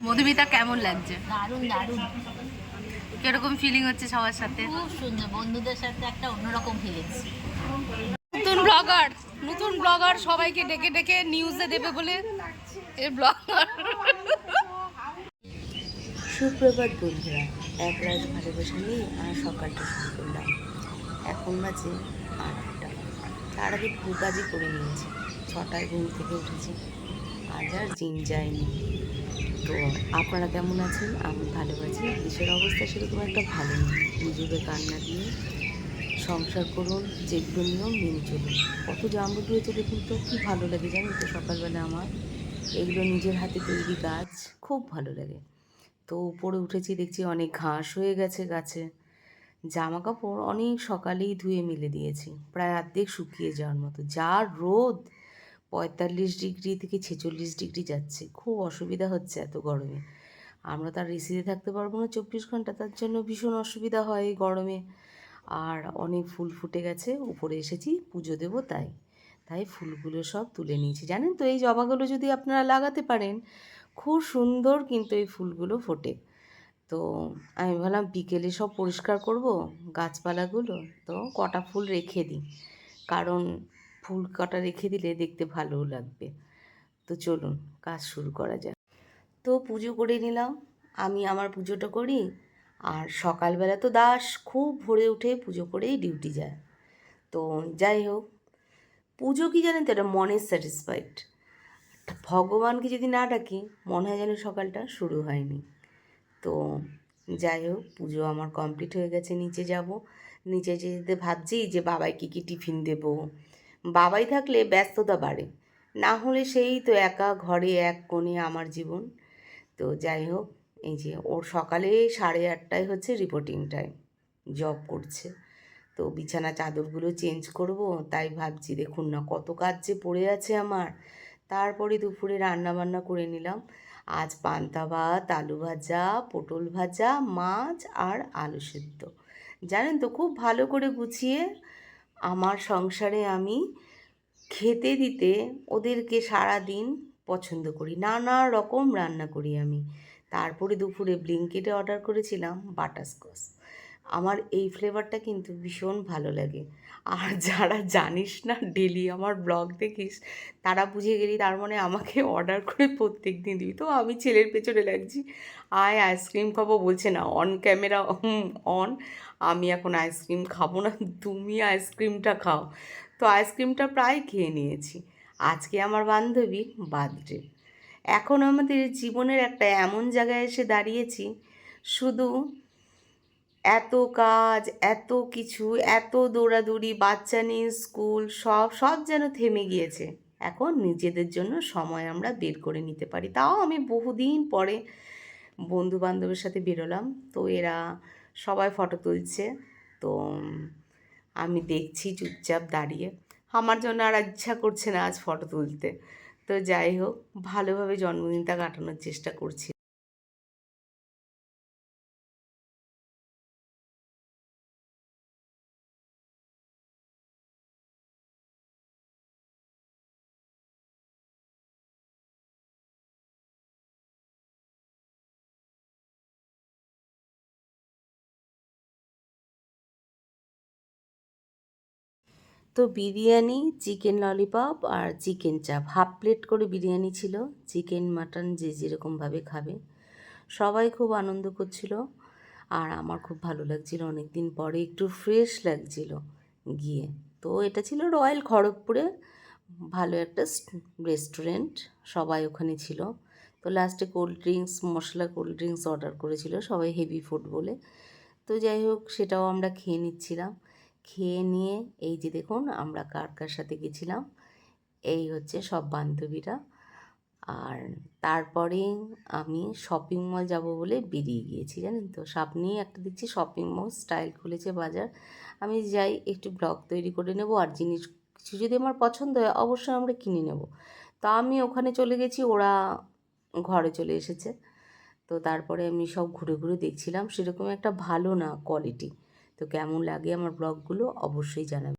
মধুমিতা কেমন লাগছে? দারুণ দারুণ। কীরকম ফিলিং হচ্ছে সবার সাথে? খুব সুন্দর বন্ধুদের সাথে একটা অন্যরকম ফিলিংস নতুন ব্লগার নতুন ব্লগার সবাইকে ডেকে ডেকে নিউজে দেবে বলে এই ব্লগার সুপ্রভাত বন্ধুরা এক রাত বসে নিয়ে আর সকালটা শুরু করলাম। এখন বাজে আটটা। তার আগে ভু কাজই করে নিয়েছি। ছটায় ঘুম থেকে উঠেছি। আজ আর জিম যায়নি তো আপনারা কেমন আছেন? আমি ভালো আছি। দেশের অবস্থা সেরকম একটা ভালো নিজেদের কান্না দিয়ে সংসার করুন যেগুলো নিয়েও মেনে চলুন। কত জাম্বু দিয়েছে দেখুন তো খুব ভালো লাগে জানেন তো? সকালবেলা আমার এগুলো নিজের হাতে তৈরি গাছ খুব ভালো লাগে। তো উপরে উঠেছি, দেখছি অনেক ঘাস হয়ে গেছে গাছে। জামা কাপড় অনেক সকালেই ধুয়ে মেলে দিয়েছি। প্রায় অর্ধেক শুকিয়ে যাওয়ার মতো। যা রোদ! পঁয়তাল্লিশ ডিগ্রি থেকে ছেচল্লিশ ডিগ্রি যাচ্ছে। খুব অসুবিধা হচ্ছে এত গরমে। আমরা তার রিসিতে থাকতে পারব না চব্বিশ ঘণ্টা, তার জন্য ভীষণ অসুবিধা হয় এই গরমে। আর অনেক ফুল ফুটে গেছে, উপরে এসেছি, পুজো দেবো তাই। তাই ফুলগুলো সব তুলে নিয়েছি। জানেন তো, এই জবাগুলো যদি আপনারা লাগাতে পারেন, খুব সুন্দর কিন্তু এই ফুলগুলো ফোটে। তো আমি ভাবলাম বিকেলে সব পরিষ্কার করব, গাছপালাগুলো তো কটা ফুল রেখে দিই। কারণ ফুল কটা রেখে দিলে দেখতে ভালোও লাগবে। তো চলুন, কাজ শুরু করা যাক। তো পুজো করে নিলাম, আমি আমার পুজোটা করি, আর সকালবেলা তো দাস, খুব ভোরে উঠে পুজো করেই ডিউটি যায়। তো যাই হোক, পুজো কি জানেন তো, এটা মনের স্যাটিসফাইড। ভগবানকে যদি না ডাকি, মনে হয় যেন সকালটা শুরু হয়নি। তো যাই হোক, পুজো আমার কমপ্লিট হয়ে গেছে, নিচে যাব। নিচে যেতে ভাবছি যে, বাবাই কী কী টিফিন দেব? বাবাই থাকলে ব্যস্ততা বাড়ে। না হলে সেই তো একা ঘরে এক কোণে আমার জীবন। তো যাই হোক, এই যে ওর সকালে সাড়ে আটটায় হচ্ছে রিপোর্টিং টাইম জব করছে। তো বিছানা চাদরগুলো চেঞ্জ করব, তাই ভাবছি দেখুন না কত কাজ যে পড়ে আছে আমার। তারপরে দুপুরে রান্না বান্না করে নিলাম। আজ পান্তা ভাত, আলু ভাজা, পটল ভাজা, মাছ আর আলু সেদ্ধ। জানেন তো খুব ভালো করে গুছিয়ে আমার সংসারে আমি খেতে দিতে ওদেরকে সারা দিন পছন্দ করি। নানা রকম রান্না করি আমি। তারপরে দুপুরে ব্লিঙ্কেটে অর্ডার করেছিলাম বাটারস্কচ আমার এই ফ্লেভারটা কিন্তু ভীষণ ভালো লাগে। আর যারা জানিস না ডেলি আমার ব্লগ দেখিস, তারা বুঝে গেলি তার মানে আমাকে অর্ডার করে প্রত্যেক দিন দিবি। তো আমি ছেলের পেছনে লাগছি। আয় আইসক্রিম খাব বলছে না অন ক্যামেরা অন আমি এখন আইসক্রিম খাব না, তুমি আইসক্রিমটা খাও। তো আইসক্রিমটা প্রায় খেয়ে নিয়েছি। আজকে আমার বান্ধবীর বার্থডে এখন আমাদের জীবনের একটা এমন জায়গায় এসে দাঁড়িয়েছি, শুধু এত কাজ, এত কিছু, এত দৌড়াদৌড়ি, বাচ্চা নিয়ে স্কুল, সব সব যেন থেমে গিয়েছে। এখন নিজেদের জন্য সময় আমরা বের করে নিতে পারি। তাও আমি বহুদিন পরে বন্ধু বান্ধবের সাথে বেরোলাম। তো এরা সবাই ফটো তুলছে। তো আমি দেখছি চুপচাপ দাঁড়িয়ে। আমার জন্য আর ইচ্ছা করছে না আজ ফটো তুলতে। তো যাই হোক, ভালোভাবে জন্মদিনটা কাটানোর চেষ্টা করছি। তো বিরিয়ানি, চিকেন ললিপপ আর চিকেন চাপ। হাফ প্লেট করে বিরিয়ানি ছিল, চিকেন, মাটন যে যেরকমভাবে খাবে। সবাই খুব আনন্দ করছিল আর আমার খুব ভালো লাগছিল। অনেক দিন পরে একটু ফ্রেশ লাগছিল গিয়ে। তো এটা ছিল রয়্যাল খড়গপুরে ভালো একটা রেস্টুরেন্ট সবাই ওখানে ছিল। তো লাস্টে cold drinks masala cold drinks order করেছিল সবাই হেভি ফুড বলে। তো যাই হোক, সেটাও আমরা খেয়ে নিচ্ছিলাম। খেয়ে নিয়ে এই যে দেখুন আমরা কার কার সাথে গেছিলাম, এই হচ্ছে সব বান্ধবীরা। আর তারপরে আমি শপিং মল যাব বলে বেরিয়ে গিয়েছি, জানেন তো? সামনেই একটা দেখছি শপিং মল স্টাইল খুলেছে বাজার। আমি যাই, একটু ব্লগ তৈরি করে নেব আর জিনিস, কিছু যদি আমার পছন্দ হয় অবশ্যই আমরা কিনে নেব। তা আমি ওখানে চলে গেছি, ওরা ঘরে চলে এসেছে। তো তারপরে আমি সব ঘুরে ঘুরে দেখছিলাম, সেরকম একটা ভালো না কোয়ালিটি তো কেমন লাগে আমার ব্লগগুলো অবশ্যই জানাবে।